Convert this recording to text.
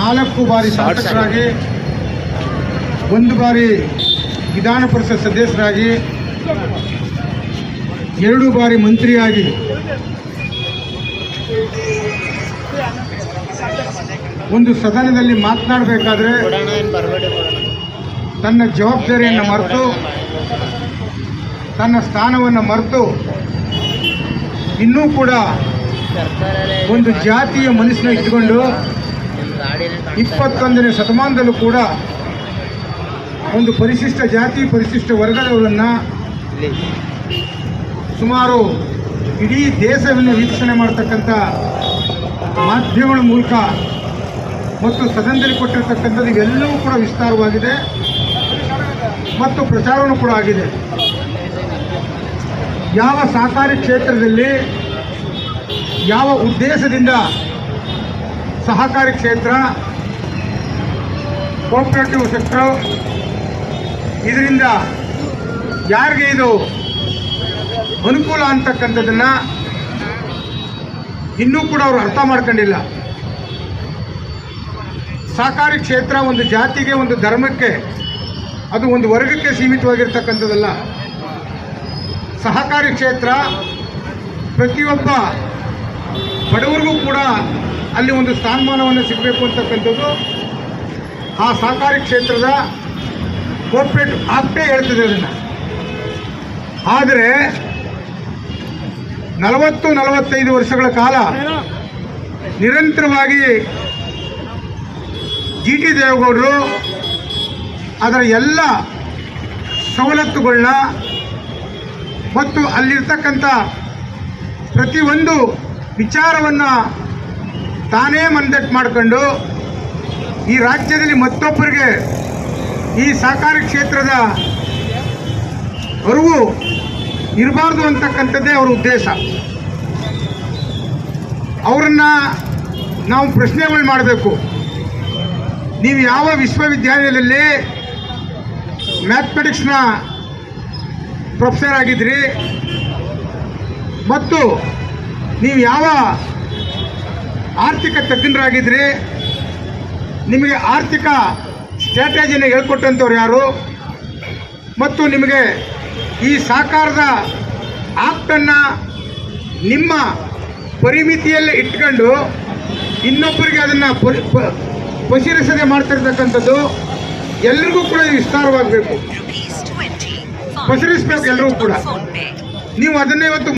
ನಾಲ್ಕು ಬಾರಿ ಶಾಸಕರಾಗಿ, ಒಂದು ಬಾರಿ ವಿಧಾನ ಪರಿಷತ್ ಸದಸ್ಯರಾಗಿ, ಎರಡು ಬಾರಿ ಮಂತ್ರಿಯಾಗಿ. ಒಂದು ಸದನದಲ್ಲಿ ಮಾತನಾಡಬೇಕಾದ್ರೆ ತನ್ನ ಜವಾಬ್ದಾರಿಯನ್ನು ಮರೆತು, ತನ್ನ ಸ್ಥಾನವನ್ನು ಮರೆತು, ಇನ್ನೂ ಕೂಡ ಒಂದು ಜಾತಿಯ ಮನಸ್ಸನ್ನ ಇಟ್ಟುಕೊಂಡು ಇಪ್ಪತ್ತೊಂದನೇ ಶತಮಾನದಲ್ಲೂ ಕೂಡ ಒಂದು ಪರಿಶಿಷ್ಟ ಜಾತಿ, ಪರಿಶಿಷ್ಟ ವರ್ಗದವರನ್ನ ಸುಮಾರು ಇಡೀ ದೇಶವನ್ನು ವೀಕ್ಷಣೆ ಮಾಡ್ತಕ್ಕಂಥ ಮಾಧ್ಯಮಗಳ ಮೂಲಕ ಮತ್ತು ಸದನದಲ್ಲಿ ಕೊಟ್ಟಿರ್ತಕ್ಕಂಥದ್ದು ಎಲ್ಲವೂ ಕೂಡ ವಿಸ್ತಾರವಾಗಿದೆ ಮತ್ತು ಪ್ರಚಾರವೂ ಕೂಡ ಆಗಿದೆ. ಯಾವ ಸಹಕಾರಿ ಕ್ಷೇತ್ರದಲ್ಲಿ ಯಾವ ಉದ್ದೇಶದಿಂದ ಸಹಕಾರಿ ಕ್ಷೇತ್ರ ಕೋಪರೇಟಿವ್ ಸೆಕ್ಟರ್ ಇದರಿಂದ ಯಾರಿಗೆ ಇದು ಅನುಕೂಲ ಅಂತಕ್ಕಂಥದ್ದನ್ನು ಇನ್ನೂ ಕೂಡ ಅವರು ಅರ್ಥ ಮಾಡ್ಕೊಂಡಿಲ್ಲ. ಸಹಕಾರಿ ಕ್ಷೇತ್ರ ಒಂದು ಜಾತಿಗೆ, ಒಂದು ಧರ್ಮಕ್ಕೆ, ಅದು ಒಂದು ವರ್ಗಕ್ಕೆ ಸೀಮಿತವಾಗಿರ್ತಕ್ಕಂಥದ್ದಲ್ಲ. ಸಹಕಾರಿ ಕ್ಷೇತ್ರ ಪ್ರತಿಯೊಬ್ಬ ಬಡವರಿಗೂ ಕೂಡ ಅಲ್ಲಿ ಒಂದು ಸ್ಥಾನಮಾನವನ್ನು ಸಿಗಬೇಕು ಅಂತಕ್ಕಂಥದ್ದು ಆ ಸಹಕಾರಿ ಕ್ಷೇತ್ರದ ಕೋರ್ಪೊರೇಟ್ ಆಕ್ಟೇ ಹೇಳ್ತಿದೆ ಅದನ್ನು. ಆದರೆ ನಲವತ್ತು, ನಲವತ್ತೈದು ವರ್ಷಗಳ ಕಾಲ ನಿರಂತರವಾಗಿ ಜಿ ಟಿ ದೇವೇಗೌಡರು ಅದರ ಎಲ್ಲ ಸವಲತ್ತುಗಳನ್ನ ಮತ್ತು ಅಲ್ಲಿರ್ತಕ್ಕಂಥ ಪ್ರತಿಯೊಂದು ವಿಚಾರವನ್ನು ತಾನೇ ಮಂದಟ್ಟು ಮಾಡಿಕೊಂಡು ಈ ರಾಜ್ಯದಲ್ಲಿ ಮತ್ತೊಬ್ಬರಿಗೆ ಈ ಸಹಕಾರಿ ಕ್ಷೇತ್ರದ ಅರಿವು ಇರಬಾರ್ದು ಅಂತಕ್ಕಂಥದ್ದೇ ಅವರ ಉದ್ದೇಶ. ಅವರನ್ನು ನಾವು ಪ್ರಶ್ನೆಗಳು ಮಾಡಬೇಕು. ನೀವು ಯಾವ ವಿಶ್ವವಿದ್ಯಾಲಯದಲ್ಲಿ ಮ್ಯಾಥಮೆಟಿಕ್ಸ್ನ ಪ್ರೊಫೆಸರ್ ಆಗಿದ್ರಿ? ಮತ್ತು ನೀವು ಯಾವ ಆರ್ಥಿಕ ತಜ್ಞರಾಗಿದ್ರಿ? ನಿಮಗೆ ಆರ್ಥಿಕ ಸ್ಟ್ರಾಟಜಿನ ಹೇಳ್ಕೊಟ್ಟಂಥವ್ರು ಯಾರು? ಮತ್ತು ನಿಮಗೆ ಈ ಸಾಕಾರದ ಆಪ್ಟನ್ನು ನಿಮ್ಮ ಪರಿಮಿತಿಯಲ್ಲೇ ಇಟ್ಕೊಂಡು ಇನ್ನೊಬ್ಬರಿಗೆ ಅದನ್ನು ಪಸಿರಿಸದೆ ಮಾಡ್ತಿರ್ತಕ್ಕಂಥದ್ದು ಎಲ್ರಿಗೂ ಕೂಡ ವಿಸ್ತಾರವಾಗಬೇಕು. Rupees 20 Pasir is followed pe- ಎಲ್ಲರೂ ಕೂಡ. ನೀವು ಅದನ್ನೇ ಇವತ್ತು